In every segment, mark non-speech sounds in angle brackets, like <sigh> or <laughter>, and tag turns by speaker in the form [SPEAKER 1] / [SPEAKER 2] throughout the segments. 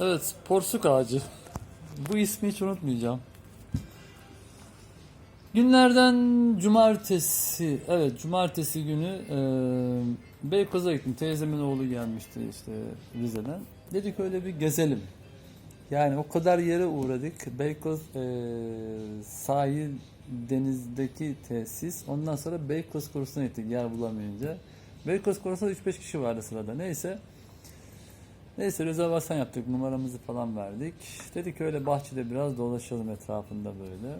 [SPEAKER 1] Evet, porsuk ağacı. Bu ismi hiç unutmayacağım. Günlerden cumartesi, evet cumartesi günü e, Beykoz'a gittim. Teyzemin oğlu gelmişti işte Rize'den. Dedik öyle bir gezelim. Yani o kadar yere uğradık. Beykoz e, sahil denizdeki tesis. Ondan sonra Beykoz korusuna gittik yer bulamayınca. Beykoz korusunda 3-5 kişi vardı sırada. Neyse. Neyse rezervasyon yaptık. Numaramızı falan verdik. Dedik öyle bahçede biraz dolaşalım etrafında böyle.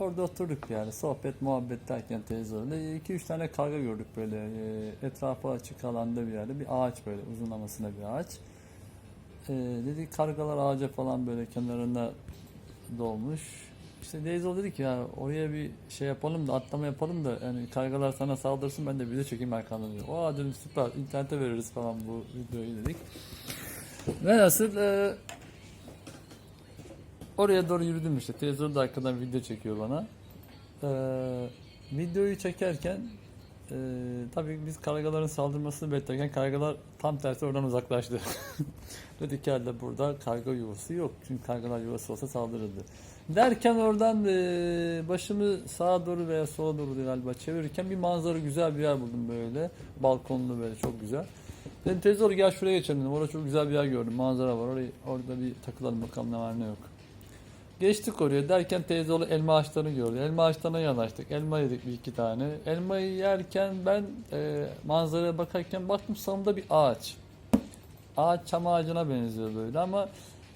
[SPEAKER 1] Orada oturduk yani sohbet muhabbet derken televizyonda 2-3 tane karga gördük böyle e, etrafı açık alanda bir yerde bir ağaç böyle uzunlamasına bir ağaç. E, dedik kargalar ağaca falan böyle kenarında dolmuş. İşte Deyzo dedi ki ya oraya bir şey yapalım da atlama yapalım da yani kargalar sana saldırsın ben de video çekeyim arkandan diyor. Aa dedim süper internete veririz falan bu videoyu dedik. Velhasıl e, Oraya doğru yürüdüm işte. Televizyon da arkadan video çekiyor bana. Ee, videoyu çekerken e, tabii biz kargaların saldırmasını beklerken kargalar tam tersi oradan uzaklaştı. <laughs> Dedik herhalde burada karga yuvası yok. Çünkü kargalar yuvası olsa saldırırdı. Derken oradan e, başımı sağa doğru veya sola doğru galiba çevirirken bir manzara güzel bir yer buldum böyle. Balkonlu böyle çok güzel. Dedim teyze doğru gel şuraya geçelim. Orada çok güzel bir yer gördüm. Manzara var. Orayı, orada bir takılalım bakalım ne var ne yok. Geçtik oraya derken teyze oğlu elma ağaçlarını gördü. Elma ağaçlarına yanaştık. Elma yedik bir iki tane. Elmayı yerken ben e, manzaraya bakarken baktım sağımda bir ağaç. Ağaç çam ağacına benziyor böyle ama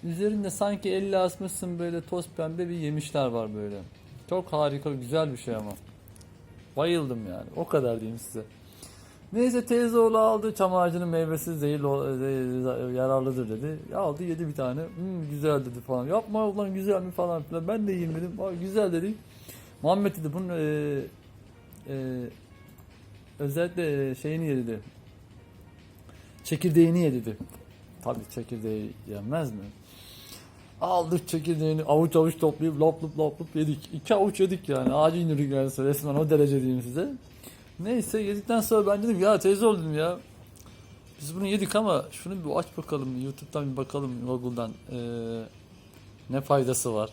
[SPEAKER 1] üzerinde sanki elle asmışsın böyle toz pembe bir yemişler var böyle. Çok harika güzel bir şey ama. Bayıldım yani. O kadar diyeyim size. Neyse teyze oğlu aldı çam ağacının meyvesi zehirli, zeh- yararlıdır dedi. Aldı yedi bir tane. Hmm, güzel dedi falan. Yapma ulan güzel mi falan filan. Ben de yiyeyim dedim. Aa, güzel dedi. Muhammed dedi bunun e, e, özellikle e, şeyini ye dedi. Çekirdeğini ye dedi. Tabii çekirdeği yenmez mi? Aldık çekirdeğini avuç avuç toplayıp lop lop lop lop yedik. İki avuç yedik yani. Ağacı indirdik yani resmen o derece diyeyim size. Neyse yedikten sonra ben dedim ya teyze ol dedim ya. Biz bunu yedik ama şunu bir aç bakalım YouTube'dan bir bakalım Google'dan ee, ne faydası var.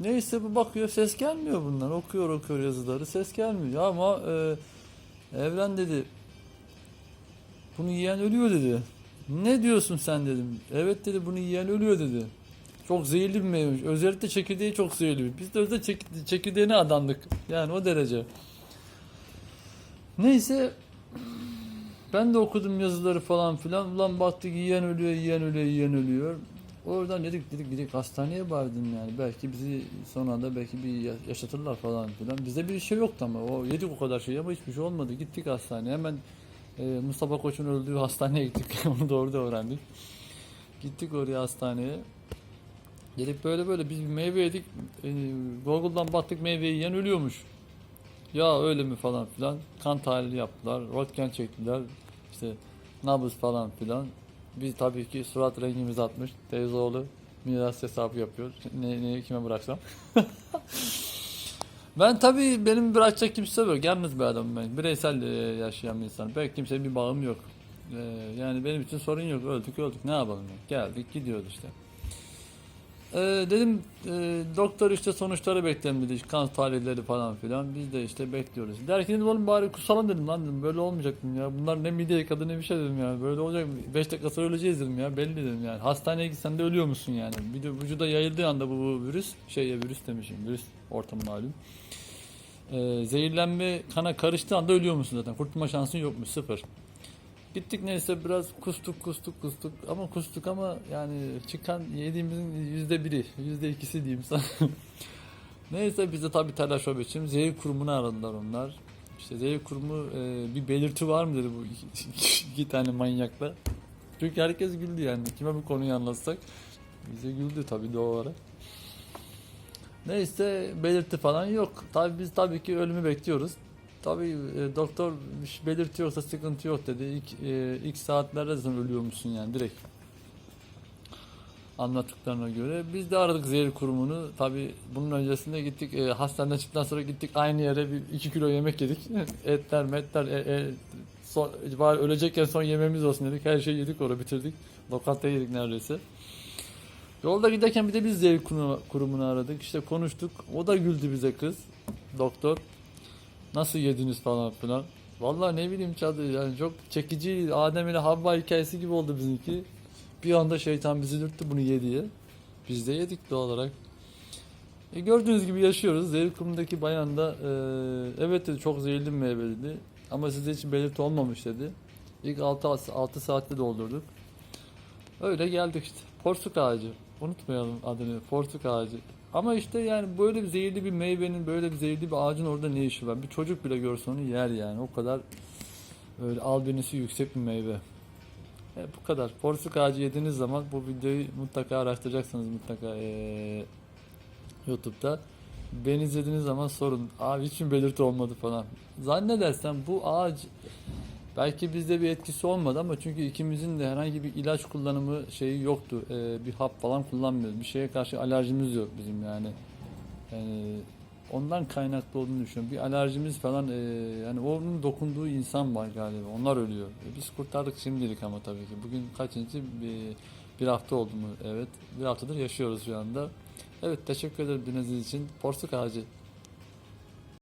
[SPEAKER 1] Neyse bu bakıyor ses gelmiyor bundan. Okuyor okuyor yazıları ses gelmiyor ama e, Evren dedi bunu yiyen ölüyor dedi. Ne diyorsun sen dedim. Evet dedi bunu yiyen ölüyor dedi. Çok zehirli bir meyvemiş. Özellikle çekirdeği çok zehirli. Biz de özellikle çek- çekirdeğine adandık. Yani o derece. Neyse ben de okudum yazıları falan filan. Ulan baktık yiyen ölüyor, yiyen ölüyor, yiyen ölüyor. Oradan dedik dedik dedik hastaneye vardım yani. Belki bizi son anda belki bir ya- yaşatırlar falan filan. Bize bir şey yoktu ama o yedik o kadar şey ama hiçbir şey olmadı. Gittik hastaneye hemen e, Mustafa Koç'un öldüğü hastaneye gittik. <laughs> Onu da öğrendik. Gittik oraya hastaneye. Dedik böyle böyle biz meyve yedik. E, Google'dan baktık meyveyi yiyen ölüyormuş. Ya öyle mi falan filan. Kan tahlili yaptılar. Röntgen çektiler. İşte nabız falan filan. Biz tabii ki surat rengimiz atmış. Teyze oğlu miras hesabı yapıyor. Ne, neyi kime bıraksam. <laughs> ben tabii benim bırakacak kimse yok. Yalnız bir adamım ben. Bireysel e, yaşayan bir insanım. Belki kimsenin bir bağım yok. E, yani benim için sorun yok. Öldük öldük. Ne yapalım? Geldik gidiyoruz işte. Ee, dedim e, doktor işte sonuçları bekleyelim dedi. Kan tahlilleri falan filan. Biz de işte bekliyoruz. Derken dedim oğlum bari kusalım dedim lan dedim. Böyle olmayacak dedim ya. Bunlar ne mide yıkadı ne bir şey dedim ya. Böyle olacak 5 dakika sonra öleceğiz dedim ya. Belli dedim yani. Hastaneye gitsen de ölüyor musun yani. Bir de vücuda yayıldığı anda bu, bu virüs. Şey ya virüs demişim. Virüs ortamı malum. Ee, zehirlenme kana karıştığı anda ölüyor musun zaten. Kurtulma şansın yokmuş. Sıfır. Gittik neyse biraz kustuk kustuk kustuk ama kustuk ama yani çıkan yediğimizin yüzde biri yüzde ikisi diyeyim sana. <laughs> neyse biz de tabii telaş o biçim zehir kurumunu aradılar onlar. İşte zehir kurumu e, bir belirti var mı dedi bu iki, <laughs> iki tane manyakla. Çünkü herkes güldü yani kime bu konuyu anlatsak bize güldü tabii doğal olarak. Neyse belirti falan yok. Tabii biz tabii ki ölümü bekliyoruz. Tabii e, doktor şey belirtiyorsa sıkıntı yok dedi. İlk, e, ilk saatlerde zaten ölüyormuşsun yani direkt. Anlattıklarına göre. Biz de aradık zehir kurumunu. Tabii bunun öncesinde gittik. E, hastaneden çıktıktan sonra gittik aynı yere bir 2 kilo yemek yedik. <laughs> Etler metler e, e, son, bari ölecekken son yememiz olsun dedik. Her şeyi yedik orada bitirdik. Lokanta yedik neredeyse. Yolda giderken bir de biz kurumu- kurumunu aradık. İşte konuştuk. O da güldü bize kız. Doktor. Nasıl yediniz falan filan. Vallahi ne bileyim çadır yani çok çekici Adem ile Havva hikayesi gibi oldu bizimki. Bir anda şeytan bizi dürttü bunu ye diye. Biz de yedik doğal olarak. E gördüğünüz gibi yaşıyoruz. Zehir kurumundaki bayan da e, evet dedi çok zehirli meyve dedi. Ama size hiç belirti olmamış dedi. İlk 6, 6 saatte doldurduk. Öyle geldik işte. Porsuk ağacı. Unutmayalım adını. Porsuk ağacı. Ama işte yani böyle bir zehirli bir meyvenin, böyle bir zehirli bir ağacın orada ne işi var? Bir çocuk bile görse onu yer yani. O kadar öyle albinisi yüksek bir meyve. E, bu kadar. Porsuk ağacı yediğiniz zaman bu videoyu mutlaka araştıracaksınız mutlaka eee, YouTube'da. Beni izlediğiniz zaman sorun. Abi mi belirti olmadı falan. Zannedersem bu ağaç belki bizde bir etkisi olmadı ama çünkü ikimizin de herhangi bir ilaç kullanımı şeyi yoktu. Eee, bir hap falan kullanmıyoruz. Bir şeye karşı alerjimiz yok bizim yani. Yani ondan kaynaklı olduğunu düşünüyorum. Bir alerjimiz falan eee, yani onun dokunduğu insan var galiba. Onlar ölüyor. E, biz kurtardık şimdilik ama tabii ki. Bugün kaçıncı? Bir, bir hafta oldu mu? Evet. Bir haftadır yaşıyoruz şu anda. Evet teşekkür ederim dinlediğiniz için. Porsuk ağacı.